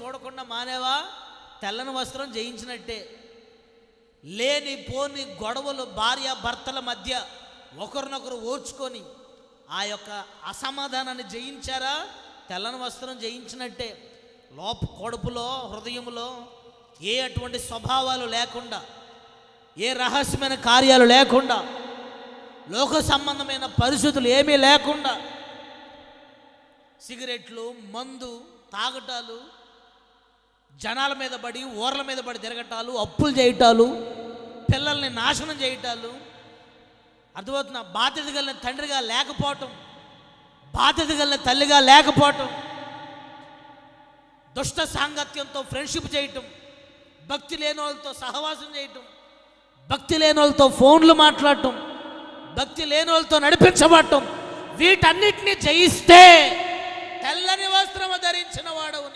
చూడకుండా మానేవా? తెల్లని వస్త్రం జయించినట్టే. లేని పోని గొడవలు భార్య భర్తల మధ్య ఒకరినొకరు ఓర్చుకొని ఆ యొక్క అసమాధానాన్ని జయించారా? తెల్లని వస్త్రం జయించినట్టే. లోప కడుపులో హృదయంలో ఏ అటువంటి స్వభావాలు లేకుండా ఏ రహస్యమైన కార్యాలు లేకుండా లోక సంబంధమైన పరిస్థితులు ఏమీ లేకుండా సిగరెట్లు మందు తాగటాలు జనాల మీద పడి ఊర్ల మీద పడి తిరగటాలు అప్పులు చేయటాలు పిల్లల్ని నాశనం చేయటాలు. అర్థమవుతున్న బాధ్యత కలిగిన తండ్రిగా లేకపోవటం బాధ్యత కలిగిన తల్లిగా లేకపోవటం దుష్ట సాంగత్యంతో ఫ్రెండ్షిప్ చేయటం భక్తి లేని వాళ్ళతో సహవాసం చేయటం భక్తి లేని వాళ్ళతో ఫోన్లు మాట్లాడటం భక్తి లేని వాళ్ళతో నడిపించబడటం వీటన్నిటిని జయిస్తే